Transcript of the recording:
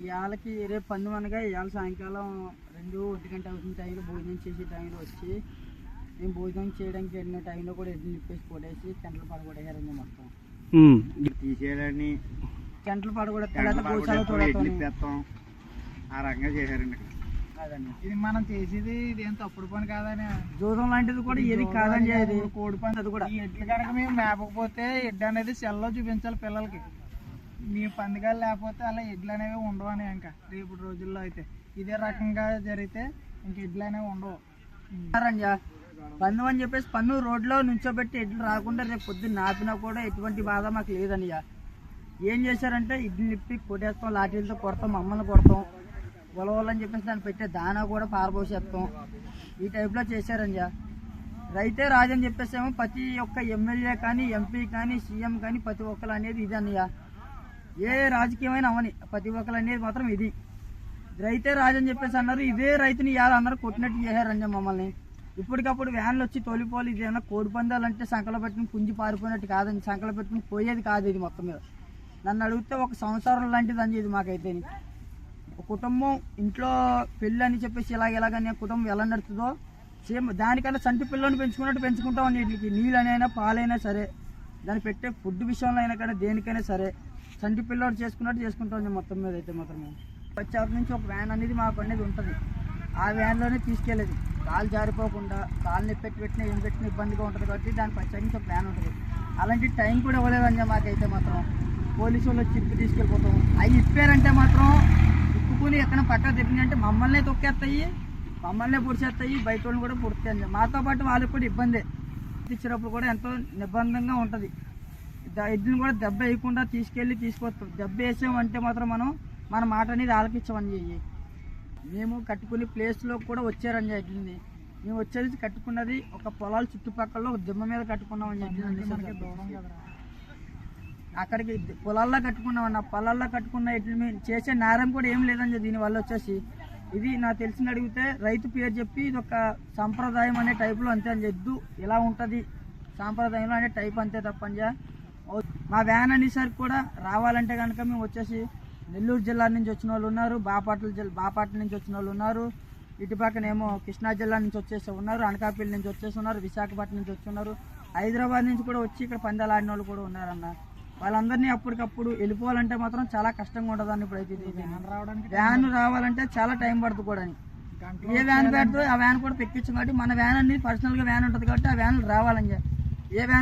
ఇవాళకి రేపు పందు అనగా ఇవాళ సాయంకాలం రెండు ఒంటి గంట అవుతున్న టైంలో భోజనం చేసే టైంలో వచ్చి మేము భోజనం చేయడానికి వెళ్ళిన టైంలో కూడా ఎడ్లు నిప్పేసి కొట్టేసి గంటలు పడగొట్టేశారండి మొత్తం. తీసేయాలని గంటలు పడగొడతాం. ఆ రకంగా చేశారండి. కాదండి ఇది మనం చేసేది ఇది ఏం తప్పుడు పని కాదని. జూదం లాంటిది కూడా ఏది అది. కోడి పని అది కూడా. ఈ ఎడ్లు కనుక మేము మేపకపోతే ఎడ్డు అనేది సెల్లో చూపించాలి పిల్లలకి. మీ పందిగాలు లేకపోతే అలా ఎడ్లు అనేవి ఉండవు అని ఇంకా రేపు రోజుల్లో అయితే. ఇదే రకంగా జరిగితే ఇంక ఎడ్లు అనేవి ఉండవు. రంజా పన్ను అని చెప్పేసి పన్ను రోడ్లో నుంచోబెట్టి ఎడ్లు రాకుండా రేపు పొద్దున్న నాపినా కూడా ఎటువంటి బాధ మాకు లేదనియా ఏం చేశారంటే ఇడ్లు నిప్పి కొట్టేస్తాం లాఠీలతో కొడతాం మమ్మల్ని కొడతాం గొలవలని చెప్పేసి దాన్ని పెట్టే దానా కూడా పారబోసేస్తాం. ఈ టైప్లో చేశారంజా. రైతే రాజని చెప్పేసేమో ప్రతి ఒక్క ఎమ్మెల్యే కానీ ఎంపీ కానీ సీఎం కానీ ప్రతి ఒక్కరు అనేది ఇది ఏ రాజకీయమైన అవని. ప్రతి ఒక్కరు అనేది మాత్రం ఇది. రైతే రాజని చెప్పేసి అన్నారు. ఇదే రైతుని ఇవాళ అన్నారు? కొట్టినట్టు చేశారండి మమ్మల్ని. ఇప్పటికప్పుడు వ్యాన్లు వచ్చి తొలిపోలు ఇది ఏమన్నా కోడి పందాలంటే అంటే పెట్టుకుని పుంజి పారిపోయినట్టు కాదండి. సంకలో పెట్టుకుని పోయేది కాదు ఇది మొత్తం మీద. నన్ను అడిగితే ఒక సంవత్సరం లాంటిది అని ఇది మాకైతే. ఒక కుటుంబం ఇంట్లో పెళ్ళి అని చెప్పేసి ఇలాగ ఇలాగని కుటుంబం ఎలా నడుతుందో సేమ్ దానికన్నా సంటి పిల్లని పెంచుకున్నట్టు పెంచుకుంటాం వీటికి నీళ్ళనైనా పాలైనా సరే. దాన్ని పెట్టే ఫుడ్ విషయంలో అయినా కానీ దేనికైనా సరే. సంటి పిల్లోడు చేసుకున్నట్టు చేసుకుంటాం మొత్తం మీద అయితే మాత్రం వచ్చే నుంచి ఒక వ్యాన్ అనేది మాకు అనేది ఉంటుంది. ఆ వ్యాన్లోనే తీసుకెళ్ళేది. కాలు జారిపోకుండా కాలు పెట్టి పెట్టినా ఏం పెట్టినా ఇబ్బందిగా ఉంటుంది కాబట్టి దానికి వచ్చే నుంచి ఒక వ్యాన్ ఉంటుంది. అలాంటి టైం కూడా ఇవ్వలేదండి మాకైతే మాత్రం. పోలీసు వాళ్ళు వచ్చి ఇప్పి తీసుకెళ్ళిపోతాం. అవి ఇప్పారంటే మాత్రం ఇప్పుకుని ఎక్కడ పక్క తిప్పినంటే మమ్మల్నే తొక్కేస్తాయి మమ్మల్నే పొడిచేస్తాయి బయట వాళ్ళని కూడా పొడుస్తాయి మాతో పాటు వాళ్ళకి కూడా ఇబ్బందే. ఇచ్చినప్పుడు కూడా ఎంతో నిబంధంగా ఉంటుంది. ఎద్దుని కూడా దెబ్బ వేయకుండా తీసుకెళ్ళి తీసుకొస్తాం. దెబ్బ వేసామంటే మాత్రం మనం మన మాట అనేది ఆలకించమని చెయ్యి మేము కట్టుకునే ప్లేస్లో కూడా వచ్చారని చెప్పింది మేము వచ్చేది కట్టుకున్నది ఒక పొలాల చుట్టుపక్కల ఒక దిమ్మ మీద కట్టుకున్నామని చెప్పింది అక్కడికి పొలాల్లో కట్టుకున్నామన్న పొలాల్లో కట్టుకున్న ఎడ్లు మేము చేసే నేరం కూడా ఏం లేదని దీనివల్ల వచ్చేసి. ఇది నాకు తెలిసిన అడిగితే రైతు పేరు చెప్పి ఇది ఒక సంప్రదాయం అనే టైప్లో అంతే అని ఎద్దు ఇలా ఉంటుంది. సాంప్రదాయంలో అనే టైప్ అంతే తప్పంజా మా వ్యాన్ అనేసరికి కూడా రావాలంటే కనుక మేము వచ్చేసి నెల్లూరు జిల్లా నుంచి వచ్చిన వాళ్ళు ఉన్నారు బాపట్ల జిల్లా బాపట్ల నుంచి వచ్చిన వాళ్ళు ఉన్నారు ఇటు పక్కనేమో కృష్ణా జిల్లా నుంచి వచ్చేసి ఉన్నారు అనకాపల్లి నుంచి వచ్చేసి ఉన్నారు విశాఖపట్నం నుంచి వచ్చి ఉన్నారు. హైదరాబాద్ నుంచి కూడా వచ్చి ఇక్కడ పందాలు ఆడిన వాళ్ళు కూడా ఉన్నారన్న. వాళ్ళందరినీ అప్పటికప్పుడు వెళ్ళిపోవాలంటే మాత్రం చాలా కష్టంగా ఉండదు ఇప్పుడైతే ఇది. రావడానికి వ్యాన్ రావాలంటే చాలా టైం పడుతుంది కూడా ఏ వ్యాన్ పెడితే ఆ వ్యాన్ కూడా పెక్కించాం కాబట్టి మన వ్యాన్ అనేది పర్సనల్గా వ్యాన్ ఉంటుంది కాబట్టి ఆ వ్యాన్ రావాలని. ఏ వ్యాన్